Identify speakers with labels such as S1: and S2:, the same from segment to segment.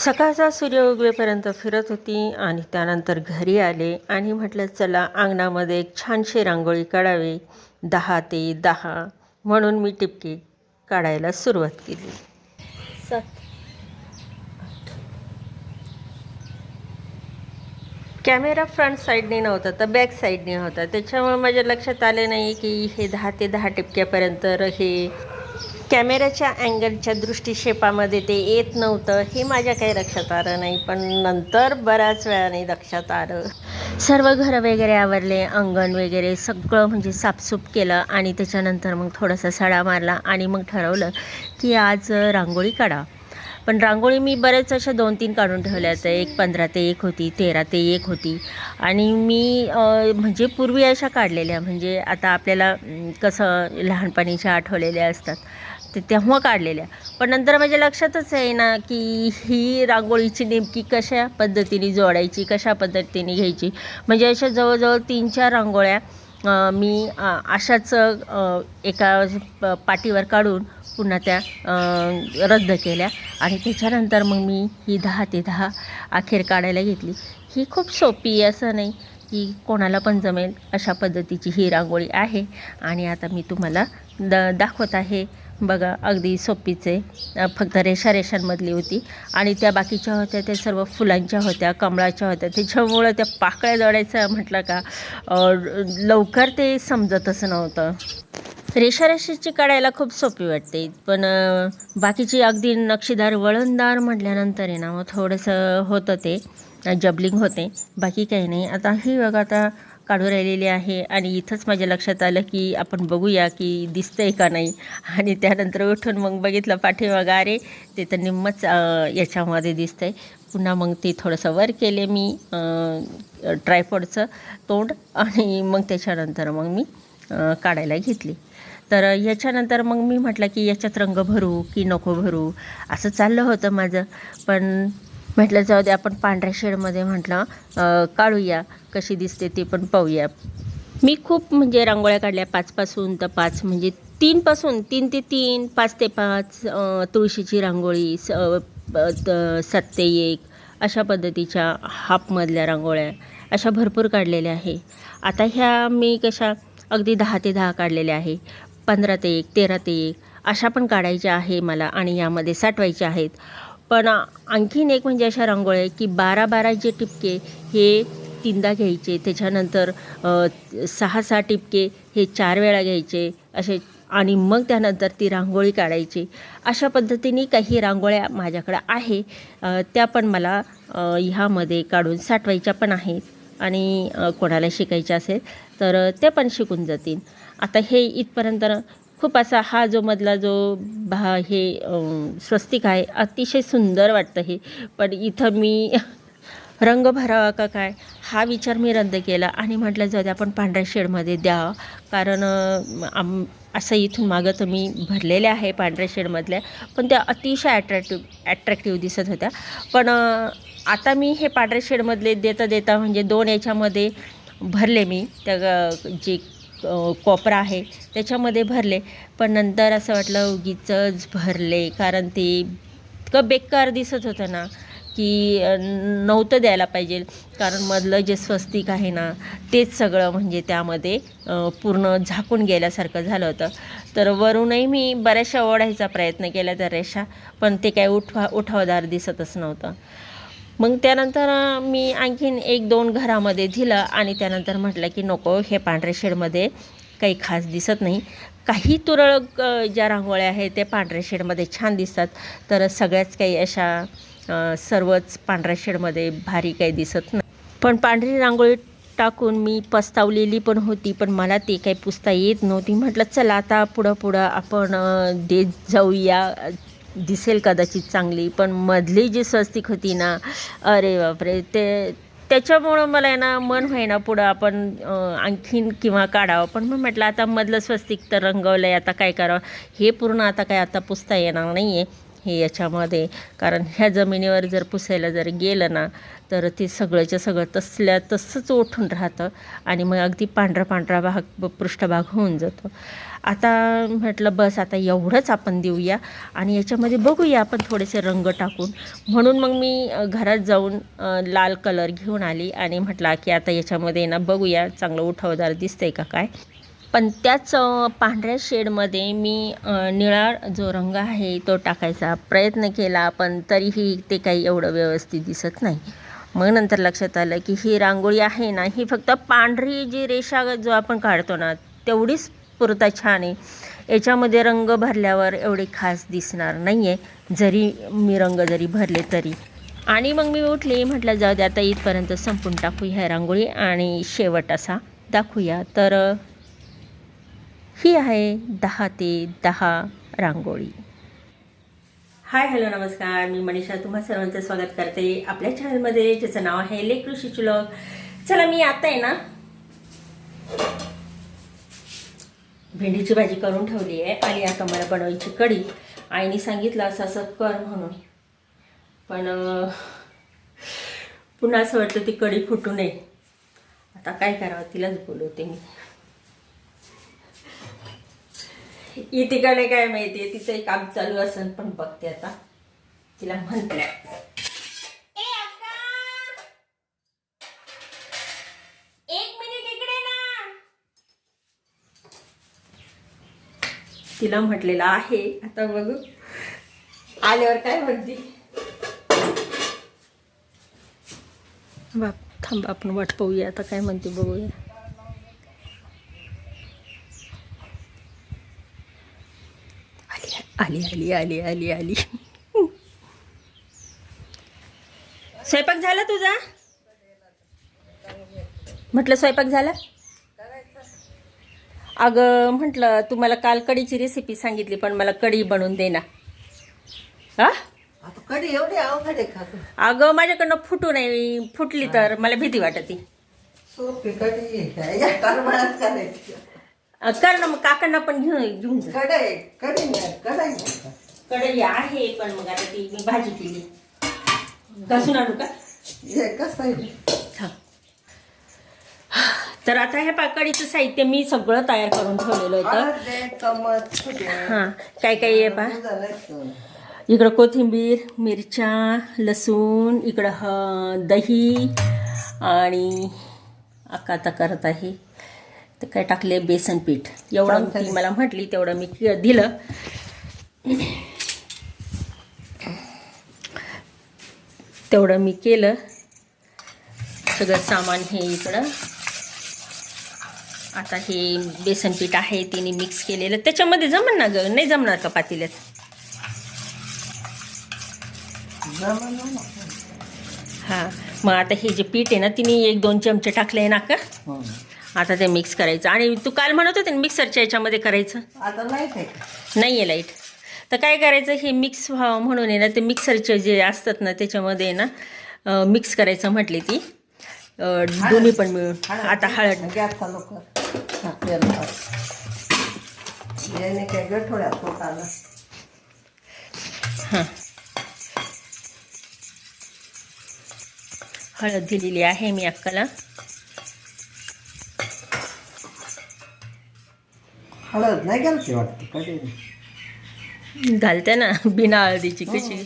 S1: सकाळचा सूर्य उगवेपर्यंत फिरत होती आणि त्यानंतर घरी आले आणि म्हटलं चला अंगणामध्ये एक छानशी रांगोळी काढावी. दहा ते दहा. म्हणून मी टिपके काढायला सुरुवात केली. सात कॅमेरा फ्रंट साईडने नव्हता तर बॅक साईडने होता. त्याच्यामुळे माझ्या लक्षात आले नाही की हे दहा ते दहा टिपक्यापर्यंत हे कॅमेऱ्याच्या अँगलच्या दृष्टिक्षेपामध्ये ते येत नव्हतं. हे माझ्या काही लक्षात आलं नाही पण नंतर बऱ्याच वेळाने लक्षात आलं. सर्व घरं वगैरे आवरले अंगण वगैरे सगळं म्हणजे साफसूफ केलं आणि त्याच्यानंतर मग थोडासा सडा मारला आणि मग ठरवलं की आज रांगोळी काढा. पण रांगोळी मी बरेच अशा दोन तीन काढून ठेवल्या तर एक पंधरा ते एक होती तेरा ते एक होती. आणि मी म्हणजे पूर्वी अशा काढलेल्या. म्हणजे आता आपल्याला कसं लहानपणीच्या आठवलेल्या असतात. ते तेव्हा काढलेल्या. पण नंतर माझ्या लक्षातच आहे ना की ही रांगोळीची नेमकी कशा पद्धतीने जोडायची कशा पद्धतीने घ्यायची. म्हणजे अशा जवळजवळ तीन चार रांगोळ्या मी अशाच एका पाटीवर काढून पुन्हा त्या रद्द केल्या. आणि त्याच्यानंतर मग मी ही दहा ते दहा अखेर काढायला घेतली. ही खूप सोपी असं नाही की कोणाला पण जमेल अशा पद्धतीची ही रांगोळी आहे. आणि आता मी तुम्हाला द दाखवत आहे बघा अगदी सोपीच आहे फक्त रेषा रेषांमधली होती. आणि त्या बाकीच्या होत्या त्या सर्व फुलांच्या होत्या कमळाच्या होत्या. त्याच्यामुळं त्या पाकळ्या जोडायचं म्हटलं का लवकर ते समजतच नव्हतं. रेषा रेषेची काढायला खूप सोपी वाटते. पण बाकीची अगदी नक्षीदार वळणदार म्हटल्यानंतर आहे ना मग थोडंसं होतं ते. जबलिंग होते. बाकी काही नाही. आता ही बघा आता काढू राहिलेली आहे. आणि इथंच माझ्या लक्षात आलं की आपण बघूया की दिसतंय का नाही. आणि त्यानंतर उठून मग बघितलं पाठीमागं अरे ते तर निम्मच याच्यामध्ये याच्यामध्ये दिसतंय. पुन्हा मग ते थोडंसं वर केले मी ट्रायफॉडचं तोंड. आणि मग त्याच्यानंतर मग मी काढायला घेतली. तर याच्यानंतर मग मी म्हटलं की याच्यात रंग भरू की नको भरू? असं चाललं होतं माझं. पण म्हटलं जाऊ दे आपण पांढऱ्या शेडमध्ये म्हटलं काढूया कशी दिसते ते पण पाहूया. मी खूप म्हणजे रांगोळ्या काढल्या पाचपासून तर पाच म्हणजे तीनपासून तीन ते तीन पाच ते पाच तुळशीची रांगोळी स त- सात ते एक अशा पद्धतीच्या हाफमधल्या रांगोळ्या अशा भरपूर काढलेल्या आहे. आता ह्या मी कशा अगदी दहा ते दहा काढलेल्या आहे. पंधरा ते एक तेरा ते एक अशा पण काढायच्या आहे मला आणि यामध्ये साठवायच्या आहेत. पण आणखीन एक म्हणजे अशा रांगोळ्या आहे की बारा बारा जे टिपके हे तीनदा घ्यायचे. त्याच्यानंतर सहा सहा टिपके हे चार वेळा घ्यायचे. असे आणि मग त्यानंतर ती रांगोळी काढायची. अशा पद्धतीने काही रांगोळ्या माझ्याकडं आहे. त्या पण मला ह्यामध्ये काढून साठवायच्या पण आहेत. आणि कोणाला शिकायच्या असेल तर ते पण शिकून जातील. आता हे इथपर्यंत खूप असा हा जो मधला जो भा हे स्वस्तिक आहे अतिशय सुंदर वाटतं हे. पण इथं मी रंग भरावा का काय हा विचार मी रद्द केला आणि म्हटलं जाऊ दे आपण पांढऱ्या शेडमध्ये द्या. कारण आम असं इथून मागं तर मी भरलेल्या आहे पांढऱ्या शेडमधल्या पण त्या अतिशय ॲट्रॅक्टिव्ह ॲट्रॅक्टिव्ह दिसत होत्या. पण आता मी हे पांढऱ्या शेडमधले देता देता म्हणजे दोन याच्यामध्ये भरले मी. त्या जे कोपरा आहे त्याच्यामध्ये भरले. पण नंतर असं वाटलं उगीचंच भरले. कारण ते इतकं बेकार दिसत होतं ना की नव्हतं द्यायला पाहिजे. कारण मधलं जे स्वस्तिक आहे ना तेच सगळं म्हणजे त्यामध्ये पूर्ण झाकून गेल्यासारखं झालं होतं. तर वरूनही मी बऱ्याचशा ओढायचा प्रयत्न केला त्या रेषा पण ते काय उठवा उठावदार दिसतच नव्हतं. मग त्यानंतर मी आणखीन एक दोन घरामध्ये दिलं आणि त्यानंतर म्हटलं की नको हे पांढऱ्या शेडमध्ये काही खास दिसत नाही. काही तुरळक ज्या रांगोळ्या आहेत ते पांढऱ्या शेडमध्ये छान दिसतात. तर सगळ्याच काही अशा सर्वच पांढऱ्या शेडमध्ये भारी काही दिसत नाही. पण पांढरी रांगोळी टाकून मी पस्तावलेली पण होती पण मला ते काही पुसता येत नव्हती. म्हटलं चला आता पुढं पुढं आपण देत जाऊया. दिसेल कदाचित चांगली पण मधली जी स्वस्तिक होती ना अरे बापरे ते त्याच्यामुळं मला आहे ना मन होईना पुढं आपण आणखीन किंवा काढावं. पण मग म्हटलं आता मधलं स्वस्तिक तर रंगवलं आहे आता काय करावं? हे पूर्ण आता काय आता पुसता येणार नाही आहे हे याच्यामध्ये. कारण ह्या जमिनीवर जर पुसायला जर गेलं ना तर ते सगळंच्या सगळं तसल्या तसंच ओठून राहतं आणि मग अगदी पांढरा पांढरा भाग पृष्ठभाग होऊन जातो. आता म्हटलं बस आता एवढंच आपण देऊया आणि याच्यामध्ये बघूया आपण थोडेसे रंग टाकून. म्हणून मग मी घरात जाऊन लाल कलर घेऊन आली आणि म्हटला की आता याच्यामध्ये ना बघूया चांगलं उठावदार दिसतंय का काय. पण त्याच पांढऱ्या शेडमध्ये मी निळा जो रंग आहे तो टाकायचा प्रयत्न केला पण तरीही ते काही एवढं व्यवस्थित दिसत नाही. मग नंतर लक्षात आलं की ही रांगोळी आहे ना ही फक्त पांढरी जी रेषा जो आपण काढतो ना तेवढीच पुरता छान आहे. याच्यामध्ये रंग भरल्यावर एवढे खास दिसणार नाही आहे जरी मी रंग जरी भरले तरी. आणि मग मी उठले म्हटलं जाऊ दे आता इथपर्यंत संपून टाकू ह्या रांगोळी आणि शेवट असा दाखवूया. तर ही आहे दहा ते दहा रांगोळी. हाय हॅलो नमस्कार. मी मनीषा तुम्हा सर्वांचं स्वागत करते आपल्या चॅनलमध्ये ज्याचं नाव आहे लेख ऋषी चुलक चला मी आता आहे ना भेंडीची भाजी करून ठेवली आहे आणि आता मला बनवायची कढी. आईने सांगितलं असं असं कर म्हणून. पण पुन्हा असं वाटतं ती कढी फुटू नये. आता काय करावं तिलाच बोलवते मी. येते का नाही काय माहिती तिचं एक काम चालू असेल पण बघते आता. तिला म्हणते एक मिनिट इकडे ना तिला म्हटलेलं आहे. आता बघू. आल्यावर काय म्हणते? बाप थांब आपण वाट पाहूया. आता काय म्हणते बघूया. आली आली आली आली आली स्वयंपाक झाला तुझा? म्हटलं स्वयंपाक झाला? अगं म्हटलं तुम्हाला काल कढीची रेसिपी सांगितली पण मला कढी बनवून दे ना. हा?
S2: आता कधी एवढी अवघड आहे का?
S1: अगं माझ्याकडनं फुटू नाही. फुटली तर मला भीती वाटते.
S2: सोपी कधी आहे. या टरबळात करायची.
S1: अं, कर ना मग काकांना पण घेऊन घेऊन जा.
S2: कढई कढई नाही कढई नाही
S1: कढई आहे पण मग आता ती मी भाजी केली. घासून आणू का?
S2: हे कसं आहे?
S1: हा. तर आता हे पाकडीचं साहित्य मी सगळं तयार करून ठेवलेलं होतं. हां काय काय आहे पा इकडं कोथिंबीर मिरच्या लसूण इकडं ह दही आणि आता आता करत आहे. तर काय टाकले? बेसन पीठ. एवढं ती मला म्हटली तेवढं मी दिलं. तेवढं मी केलं. सगळं सामान हे इकडं. आता हे बेसन पीठ आहे तिने मिक्स केलेलं. त्याच्यामध्ये जमन ना ग? नाही जमणार का पातेल्यात. हां. मग आता हे जे पीठ आहे ना तिने एक दोन चमचे टाकले ना का
S2: हं.
S1: आता ते मिक्स करायचं. आणि तू काल म्हणत होते ना मिक्सरच्या याच्यामध्ये करायचं?
S2: आता नाही
S1: आहे. लाइट तर काय करायचं हे मिक्स व्हावं म्हणून आहे ना ते मिक्सरचे जे असतात ना त्याच्यामध्ये आहे ना मिक्स करायचं म्हटली ती. दोन्ही पण मिळून. आता हळद.
S2: हा,
S1: हां. हळद दिलेली आहे मी अक्काला.
S2: हळद नाही घालते वाटते
S1: घालते ना बिना हळदीची कशी.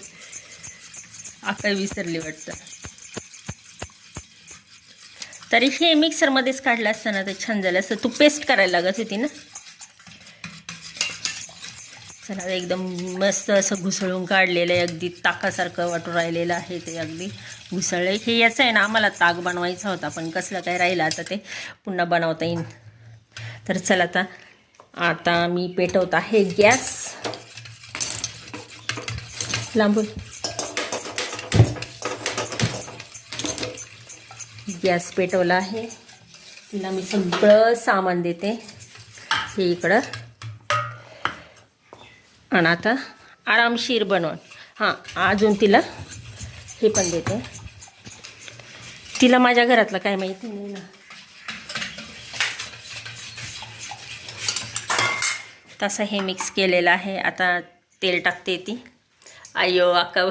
S1: आता विसरली वाटतं. तरी हे मिक्सरमध्येच काढलं असतं ना ते छान झालं असतं तू पेस्ट करायला लागत होती ना. चला एकदम मस्त असं घुसळून काढलेलं आहे अगदी ताकासारखं वाटून राहिलेलं आहे ते अगदी. घुसळलं हे याचं आहे ना आम्हाला ताक बनवायचा होता पण कसलं काय राहिलं आता ते पुन्हा बनवता येईल तर चला आता आता मी पेटवत आहे गॅस. लांबून. गॅस पेटवला आहे. तिला मी सगळं सामान देते. हे इकडं. आणि आता आरामशीर बनवून. हां अजून तिला हे पण देते. तिला माझ्या घरातलं काय माहिती नाही ना. तसं हे मिक्स केलेलं आहे. आता तेल टाकते ती. अयो अक्का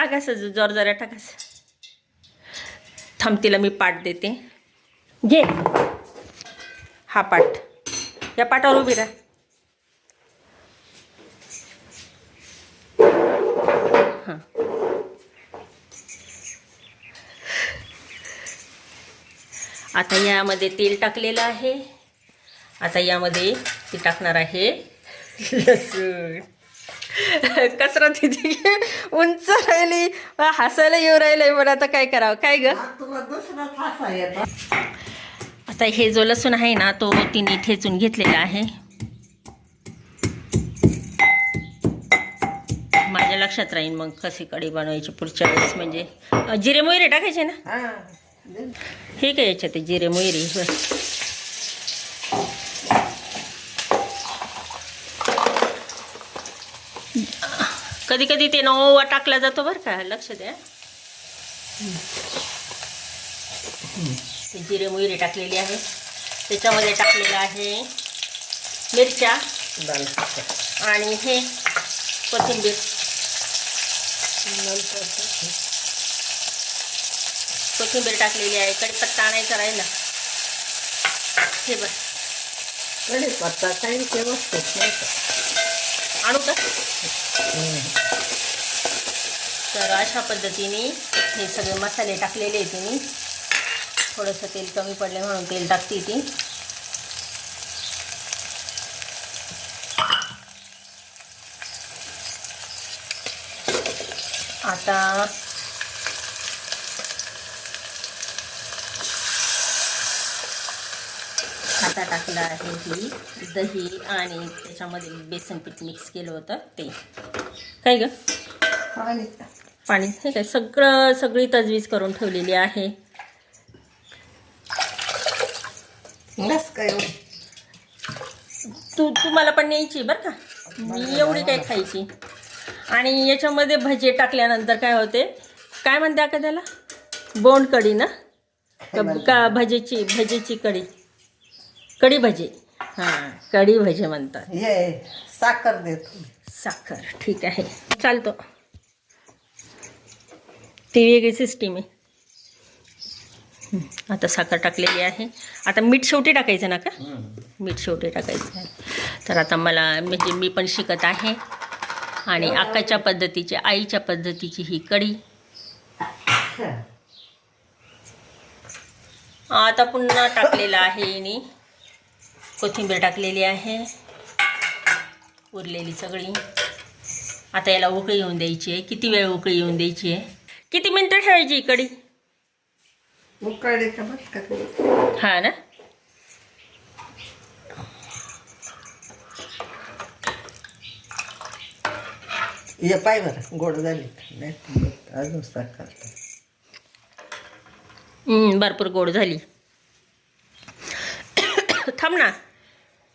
S1: टाकायचं जोर जरा टाकायचं. थांब तिला मी पाठ देते. घे. हा पाठ. या पाटावर उभी राहा. हां. आता यामध्ये तेल टाकलेलं आहे. आता यामध्ये ती टाकणार आहे लसूण. कसरत तिथे उंच राहिली हसायला येऊ राहिलंय पण आता काय करावं? काय ग? आता. हे जो लसूण आहे ना तो तिने ठेचून घेतलेला आहे. माझ्या लक्षात राहील मग कशी कढी बनवायची पुढच्या वेळेस. म्हणजे जिरे मोहरी टाकायचे ना?
S2: हा
S1: काय याच्यात जिरे मोहरी कधी कधी ते नवा टाकला जातो बरं का लक्ष द्या. जिरे मोहरी टाकलेली आहे. त्याच्यामध्ये टाकलेलं आहे मिरच्या. आणि हे कोथिंबीर. कोथिंबीर टाकलेली आहे. कढीपत्ता आणायचा राहिला. हे बघ.
S2: कढीपत्ता काही व्यवस्थित नाही
S1: आणू का? तर अशा पद्धतीने हे सगळे मसाले टाकलेले आहेत तिने. थोडंसं तेल कमी पडले म्हणून तेल टाकते ती. आता आता टाकलं आहे ही दही आणि त्याच्यामध्ये बेसन पीठ मिक्स केलं होतं ते. काय ग? पाणी. हे काय सगळं सगळी तजवीज करून ठेवलेली आहे.
S2: बस काय
S1: तू तुम्हाला पण न्यायची बरं का? मी एवढी काय खायची. आणि याच्यामध्ये भजे टाकल्यानंतर काय होते? काय म्हणते का त्याला? बोंड कढी ना? का- का भजेची भजेची कढी? कढी भजे. हां. कढी भजे म्हणतात.
S2: हे साखर देतो.
S1: साखर. ठीक आहे. चालतो. ती वेगळी सिस्टीम आहे. आता साखर टाकलेली आहे. आता मीठ शेवटी टाकायचं ना का? मीठ शेवटी टाकायचं आहे. तर आता मला म्हणजे मी पण शिकत आहे. आणि आकाच्या पद्धतीची आईच्या पद्धतीची ही कढी. आता पुन्हा टाकलेलं आहे कोथिंबीर टाकलेली आहे. उरलेली सगळी. आता याला उकळी येऊन द्यायची आहे. किती वेळ उकळी येऊन द्यायची आहे? किती मिनटं ठेवायची
S2: उकळले का का
S1: हा ना?
S2: ये पाय बरं गोड झाली. अजून साखर
S1: हं, भरपूर गोड झाली. थांब ना.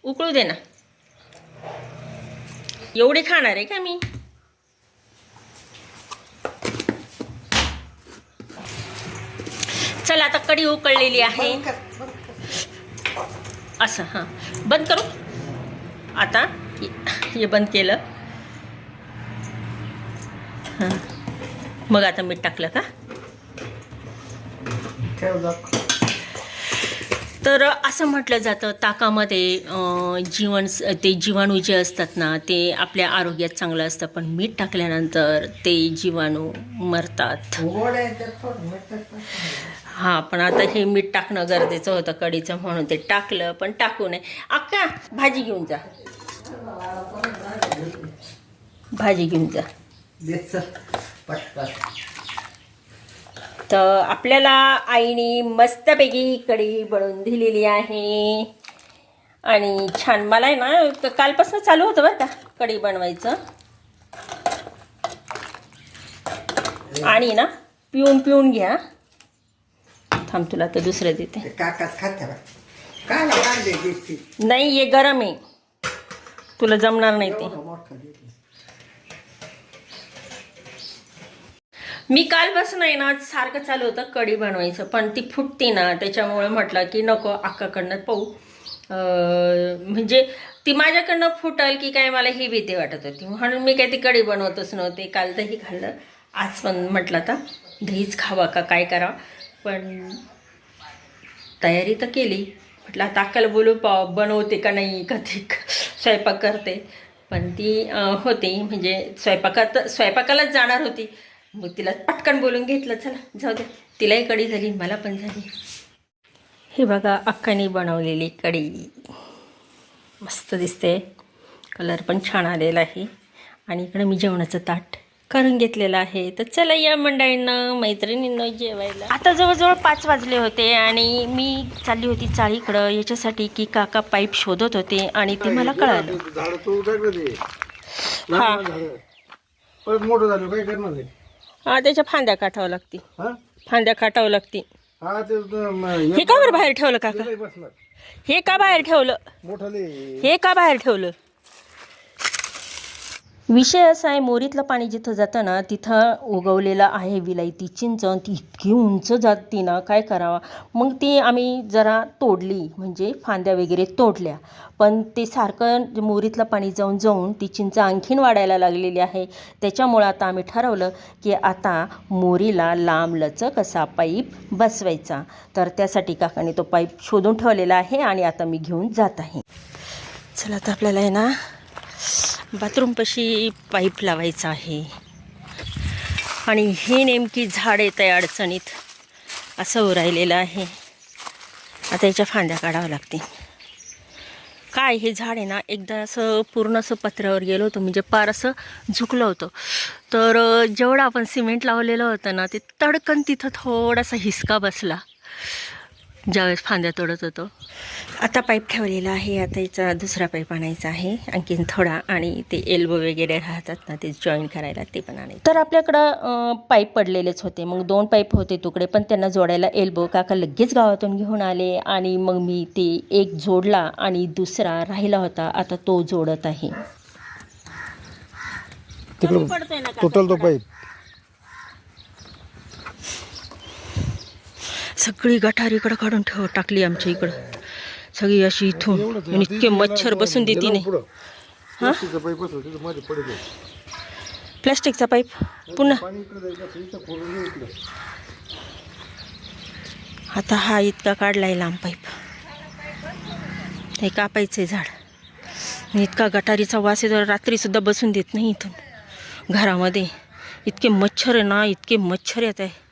S1: उकळू दे ना. एवढी खाणार आहे का मी? चला आता कढी उकळलेली आहे. असं हां. बंद करू? आता हे- बंद केलं. हां. मग आता मीठ टाकलं का. तर असं म्हटलं जातं ताकामध्ये जीवन ते जीवाणू जे असतात ना ते आपल्या आरोग्यात चांगलं असतं पण मीठ टाकल्यानंतर ते जीवाणू मरतात. हां पण आता हे मीठ टाकणं गरजेचं होतं कढीचं म्हणून ते टाकलं पण टाकू नये. अक्का भाजी घेऊन जा. भाजी घेऊन जा. तर आपल्याला आईने मस्तपैकी कढी बनवून दिलेली आहे. आणि छान मला आहे ना कालपासून चालू होतं बरं का कढी बनवायचं. आणि ना पिऊन पिऊन घ्या. थांब तुला तर दुसरं
S2: काकाच देते
S1: नाही हे गरम आहे. तुला जमणार नाही ते
S2: एवढं मोठं देते
S1: मी कालपासून आहे ना सारखं चालू होतं कढी बनवायचं पण ती फुटते ना त्याच्यामुळे म्हटलं की नको अक्काकडनं पाहू. म्हणजे ती माझ्याकडनं फुटल की काय मला ही भीती वाटत होती. म्हणून मी काय ती कढी बनवतच नव्हते काल दही खाल्लं. आज पण म्हटलं आता दहीच खावा का काय करावं पण तयारी तर केली. म्हटलं आता अक्काला बोलू पा बनवते का नाही का ते स्वयंपाक करते. पण ती होती म्हणजे स्वयंपाकात स्वयंपाकालाच जाणार होती. मग तिला पटकन बोलून घेतलं चला जाऊ दे. तिलाही कढी झाली मला पण झाली. हे बघा अक्काने बनवलेली कढी. मस्त दिसते. कलर पण छान आलेला आहे. आणि इकडं मी जेवणाचं ताट करून घेतलेलं आहे. तर चला या मंडळींना मैत्रिणींना जेवायला. आता जवळजवळ पाच वाजले होते आणि मी चालली होती चाळीकडं. याच्यासाठी की काका पाईप शोधत होते आणि ते मला कळालं. हा.
S3: मोठं झालं काय करणार आहे
S1: हा त्याच्या फांद्या काठावं लागतील
S3: हा?
S1: फांद्या काटावं लागतील
S3: हा ते त- म-
S1: हे
S3: हे
S1: का बरं बाहेर ठेवलं काका?
S3: नाही बसणार.
S1: हे का बाहेर ठेवलं?
S3: मोठाले.
S1: हे का बाहेर ठेवलं? विषय असा आहे मोरीतलं पाणी जिथं जातं ना तिथं उगवलेलं आहे विलायती चिंच. ती इतकी उंच जाती ना काय करावा? मग ती आम्ही जरा तोडली म्हणजे फांद्या वगैरे तोडल्या. पण ते सारखं मोरीतलं पाणी जाऊन जाऊन ती चिंच आणखीन वाढायला लागलेली आहे. त्याच्यामुळं आता आम्ही ठरवलं की आता मोरीला लांब लचक असा पाईप बसवायचा. तर त्यासाठी काकाने तो पाईप शोधून ठेवलेला आहे आणि आता मी घेऊन जात आहे. चला तर आपल्याला आहे ना बाथरूमपाशी पाईप लावायचा आहे. आणि ही नेमकी झाड येत आहे अडचणीत. असं राहिलेलं आहे. आता याच्या फांद्या काढाव्या लागतील. काय हे झाड आहे ना एकदा असं पूर्ण असं पत्र्यावर गेलो होतं म्हणजे पार असं झुकलं होतं. तर जेवढं आपण सिमेंट लावलेलं होतं ना ते तडकन तिथं थोडासा हिसका बसला. ज्यावेळेस फांद्या तोडत होतो. आता पाईप ठेवलेला आहे. आता याचा दुसरा पाईप आणायचा आहे. आणखीन थोडा आणि ते एल्बो वगैरे राहतात ना ते जॉईन करायला ते पण आणायचं. तर आपल्याकडं पाईप पडलेलेच होते. मग दोन पाईप होते तुकडे पण त्यांना जोडायला एल्बो काका लगेच गावातून घेऊन आले आणि मग मी ते एक जोडला आणि दुसरा राहिला होता. आता तो जोडत आहे.
S3: टोटल तो पाईप.
S1: सगळी गटार इकडं काढून ठेव टाकली आमच्या इकडं. सगळी अशी इथून. इतके मच्छर बसून देते नाही
S3: हां? Pipe
S1: pipe. पुन्हा. आता हा इतका काढला आहे लांब पाईप. हे आहे झाड. इतका गटारीचा वास येतो रात्रीसुद्धा बसून देत नाही इथून. घरामध्ये. इतके मच्छर आहे ना इतके मच्छर येत आहे.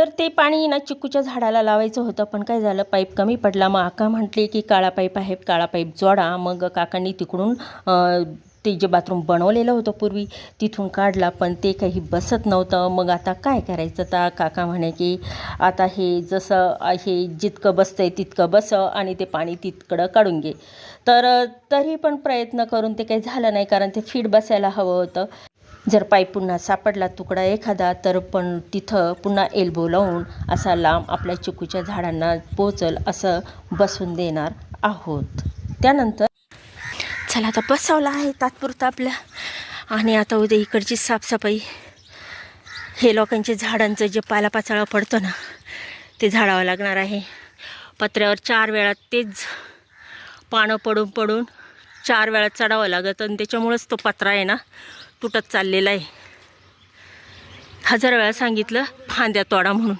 S1: तर ते पाणी ना चिकूच्या झाडाला लावायचं होतं पण काय झालं? पाईप कमी पडला. मग आका म्हटले की काळा पाईप आहे काळा पाईप जोडा. मग काकांनी तिकडून ते जे बाथरूम बनवलेलं होतं पूर्वी तिथून काढला पण ते काही बसत नव्हतं. मग आता काय करायचं? तर काका म्हणे की आता हे जसं हे जितकं बसतं आहे तितकं बस आणि ते पाणी तितकडं काढून घे. तर तरी पण प्रयत्न करून ते काही झालं नाही कारण ते फीड बसायला हवं होतं. जर पाईप पुन्हा सापडला तुकडा एखादा तर पण तिथं पुन्हा एल्बो लावून असा लांब आपल्या चिकूच्या झाडांना पोचल असं बसून देणार आहोत. त्यानंतर चला आता बसवला आहे तात्पुरतं आपल्या आणि आता उद्या इकडची साफसफाई. हे लोकांचे झाडांचं जे पालापाचळा पडतो ना ते झाडावं लागणार आहे. पत्र्यावर चार वेळा तेच पानं पडून पडून चार वेळा चढावं लागतं आणि त्याच्यामुळंच तो पत्रा आहे ना तुटत चाललेला आहे. हजार वेळा सांगितलं फांद्या तोडा म्हणून.